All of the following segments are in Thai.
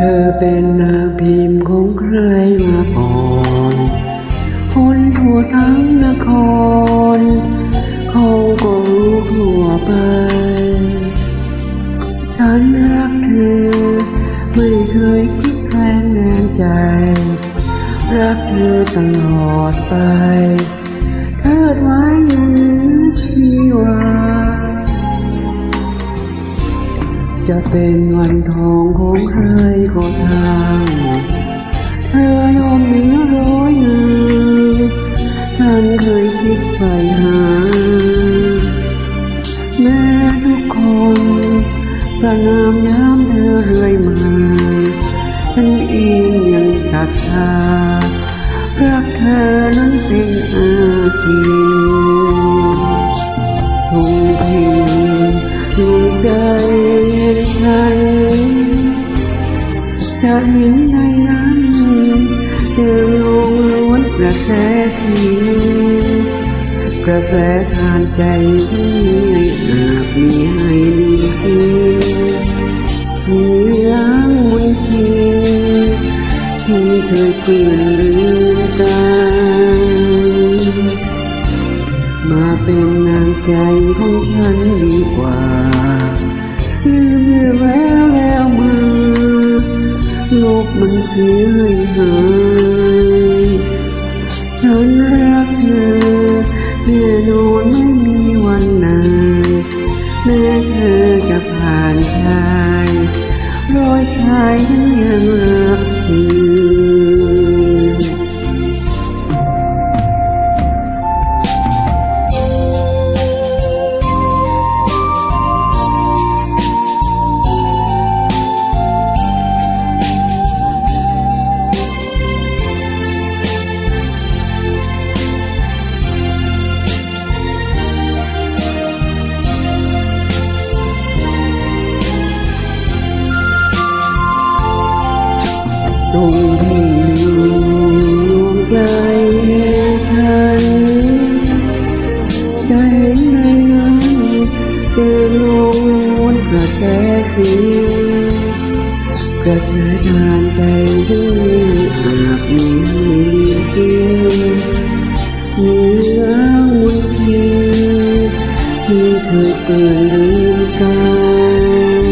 ธอเป็นนางพิมพ์ของใครมาก่อนคนทั่วทั้งนครเขาก็รู้ทั่วไป ฉันรักเธอ ไม่เคยคิดแคลนแรงใจ รักเธอตลอดไป จะเป็นวันทองของใครก็ทางเธอยอมเหนือร้อยเงาฉันเคยคิดใฝ่หา แม้ทุกคนประนามย้ำเธอเรื่อยมาฉันเองยังศรัทธารักเธอนั้นเป็นอาทีทุ่งเพลงดวงใจ ฉัน จะเห็นในนั้นเจอลงล้วนกระแสทีกระแสทานใจที่อาจมีให้ดีทีมีล้างมุนทีที่เคยเปื่อนลืมตามาเป็นนางใจของฉันดีกว่า ลืมเรื่องแล้วแล้วมา โลกมันเสียให้หายฉันรักเธอแน่นอนไม่มีวันไหนแม้เธอจะผ่านชายรอยชายฉันยังรักเธอ ตรงที่ลืมใจฉันใจในนั้นเจอลงล้วนกระแสสีกระแสทานใจด้วยอาบมีเพียงเหนือมุนทีที่เธอเปิดลืมกัน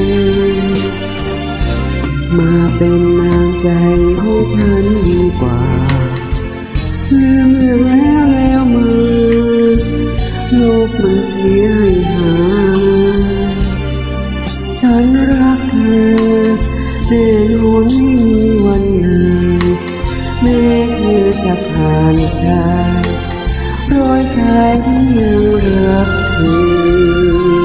มาเป็น ใจของฉันกว่าลืมเรื่องแล้วแล้วมือโลกมันเสียให้หา ฉันรักเธอแน่นอนไม่มีวันไหนแม้เธอจะผ่านชายรอยชายที่ยังรักเธอ